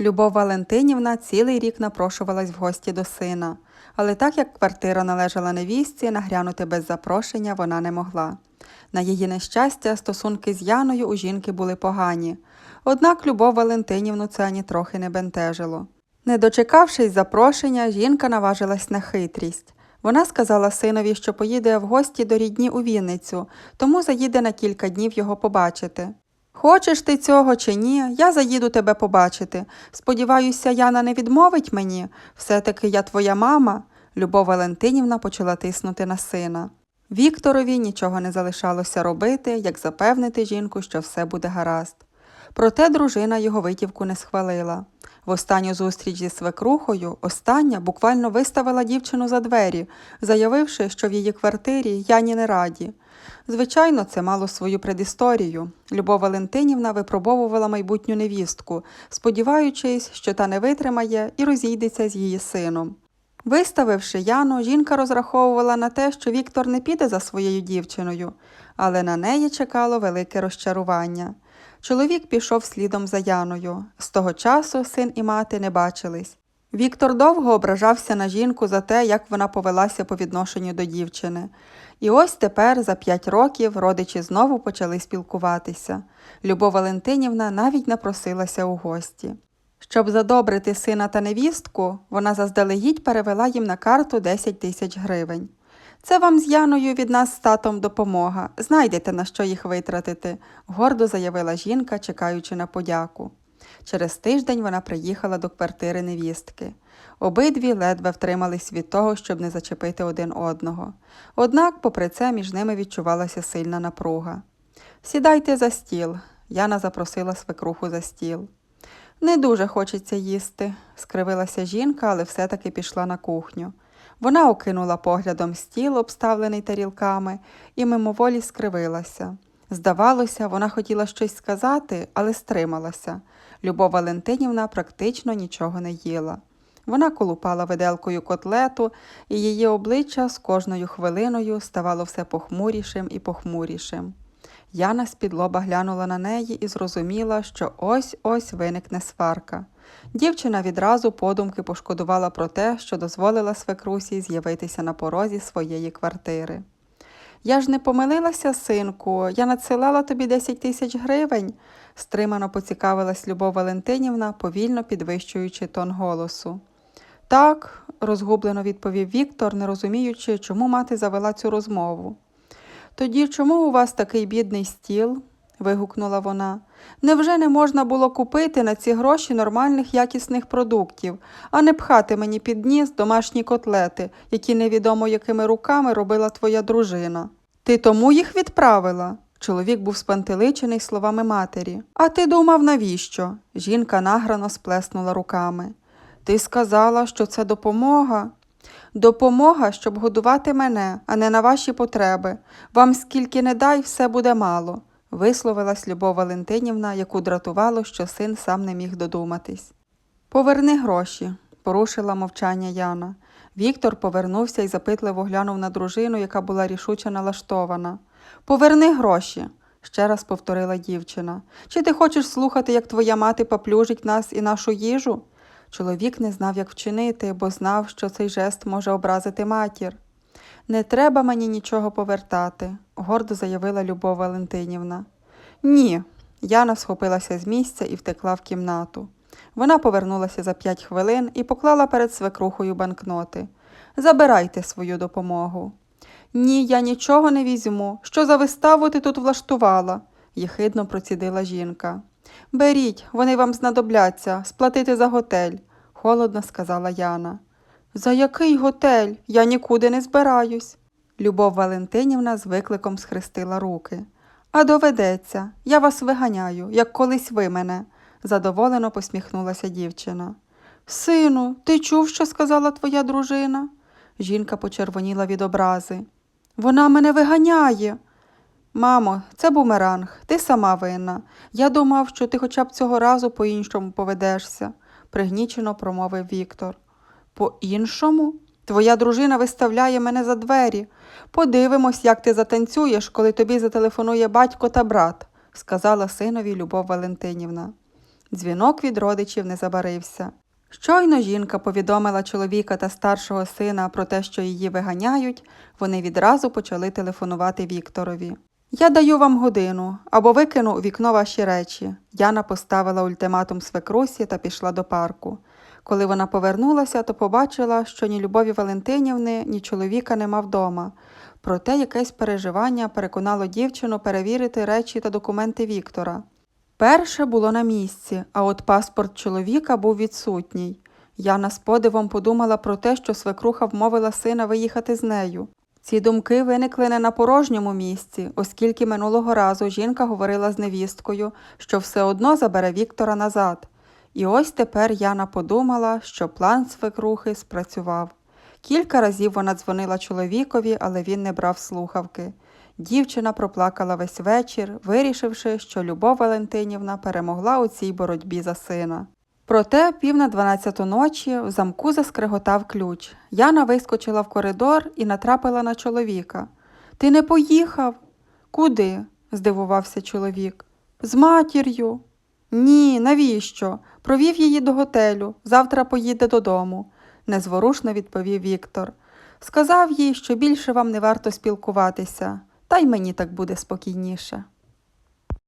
Любов Валентинівна цілий рік напрошувалась в гості до сина, але так як квартира належала невістці, нагрянути без запрошення вона не могла. На її нещастя, стосунки з Яною у жінки були погані. Однак Любов Валентинівну це ані трохи не бентежило. Не дочекавшись запрошення, жінка наважилась на хитрість. Вона сказала синові, що поїде в гості до рідні у Вінницю, тому заїде на кілька днів його побачити. Хочеш ти цього чи ні, я заїду тебе побачити. Сподіваюся, Яна не відмовить мені. Все-таки я твоя мама. Любов Валентинівна почала тиснути на сина. Вікторові нічого не залишалося робити, як запевнити жінку, що все буде гаразд. Проте дружина його витівку не схвалила. В останню зустріч зі свекрухою остання буквально виставила дівчину за двері, заявивши, що в її квартирі Яні не раді. Звичайно, це мало свою предісторію. Любов Валентинівна випробовувала майбутню невістку, сподіваючись, що та не витримає і розійдеться з її сином. Виставивши Яну, жінка розраховувала на те, що Віктор не піде за своєю дівчиною, але на неї чекало велике розчарування. Чоловік пішов слідом за Яною. З того часу син і мати не бачились. Віктор довго ображався на жінку за те, як вона повелася по відношенню до дівчини. І ось тепер, за п'ять років, родичі знову почали спілкуватися. Любов Валентинівна навіть напросилася у гості. Щоб задобрити сина та невістку, вона заздалегідь перевела їм на карту 10 тисяч гривень. Це вам з Яною від нас з татом допомога. Знайдете, на що їх витратити, гордо заявила жінка, чекаючи на подяку. Через тиждень вона приїхала до квартири невістки. Обидві ледве втримались від того, щоб не зачепити один одного. Однак, попри це, між ними відчувалася сильна напруга. Сідайте за стіл. Яна запросила свекруху за стіл. Не дуже хочеться їсти, скривилася жінка, але все-таки пішла на кухню. Вона окинула поглядом стіл, обставлений тарілками, і мимоволі скривилася. Здавалося, вона хотіла щось сказати, але стрималася. Любов Валентинівна практично нічого не їла. Вона колупала виделкою котлету, і її обличчя з кожною хвилиною ставало все похмурішим і похмурішим. Яна з-під лоба глянула на неї і зрозуміла, що ось-ось виникне сварка. Дівчина відразу подумки пошкодувала про те, що дозволила свекрусі з'явитися на порозі своєї квартири. Я ж не помилилася, синку, я надсилала тобі 10 тисяч гривень, стримано поцікавилась Любов Валентинівна, повільно підвищуючи тон голосу. Так, розгублено відповів Віктор, не розуміючи, чому мати завела цю розмову. Тоді чому у вас такий бідний стіл? вигукнула вона. Невже не можна було купити на ці гроші нормальних якісних продуктів, а не пхати мені під ніс домашні котлети, які невідомо якими руками робила твоя дружина? Ти тому їх відправила? Чоловік був спантеличений словами матері. А ти думав, навіщо? Жінка награно сплеснула руками. Ти сказала, що це допомога. Допомога, щоб годувати мене, а не на ваші потреби. Вам скільки не дай, все буде мало, висловилась Любов Валентинівна, яку дратувало, що син сам не міг додуматись. Поверни гроші, порушила мовчання Яна. Віктор повернувся і запитливо глянув на дружину, яка була рішуче налаштована. Поверни гроші, ще раз повторила дівчина. Чи ти хочеш слухати, як твоя мати поплюжить нас і нашу їжу? Чоловік не знав, як вчинити, бо знав, що цей жест може образити матір. Не треба мені нічого повертати, гордо заявила Любов Валентинівна. Ні. Яна схопилася з місця і втекла в кімнату. Вона повернулася за п'ять хвилин і поклала перед свекрухою банкноти. Забирайте свою допомогу. Ні, я нічого не візьму. Що за виставу ти тут влаштувала? єхидно процідила жінка. Беріть, вони вам знадобляться, сплатити за готель, холодно сказала Яна. За який готель? Я нікуди не збираюсь. Любов Валентинівна з викликом схрестила руки. А доведеться, я вас виганяю, як колись ви мене, задоволено посміхнулася дівчина. Сину, ти чув, що сказала твоя дружина? Жінка почервоніла від образи. Вона мене виганяє. Мамо, це бумеранг, ти сама винна. Я думав, що ти хоча б цього разу по-іншому поведешся, пригнічено промовив Віктор. По-іншому? Твоя дружина виставляє мене за двері. Подивимось, як ти затанцюєш, коли тобі зателефонує батько та брат, сказала синові Любов Валентинівна. Дзвінок від родичів не забарився. Щойно жінка повідомила чоловіка та старшого сина про те, що її виганяють, вони відразу почали телефонувати Вікторові. Я даю вам годину або викину у вікно ваші речі. Яна поставила ультиматум свекрусі та пішла до парку. Коли вона повернулася, то побачила, що ні Любові Валентинівни, ні чоловіка нема вдома. Проте якесь переживання переконало дівчину перевірити речі та документи Віктора. Перше було на місці, а от паспорт чоловіка був відсутній. Яна з подивом подумала про те, що свекруха вмовила сина виїхати з нею. Ці думки виникли не на порожньому місці, оскільки минулого разу жінка говорила з невісткою, що все одно забере Віктора назад. І ось тепер Яна подумала, що план свекрухи спрацював. Кілька разів вона дзвонила чоловікові, але він не брав слухавки. Дівчина проплакала весь вечір, вирішивши, що Любов Валентинівна перемогла у цій боротьбі за сина. Проте пів на дванадцяту ночі в замку заскриготав ключ. Яна вискочила в коридор і натрапила на чоловіка. Ти не поїхав? Куди? здивувався чоловік. З матір'ю. Ні, навіщо? Провів її до готелю. Завтра поїде додому, незворушно відповів Віктор. Сказав їй, що більше вам не варто спілкуватися, та й мені так буде спокійніше.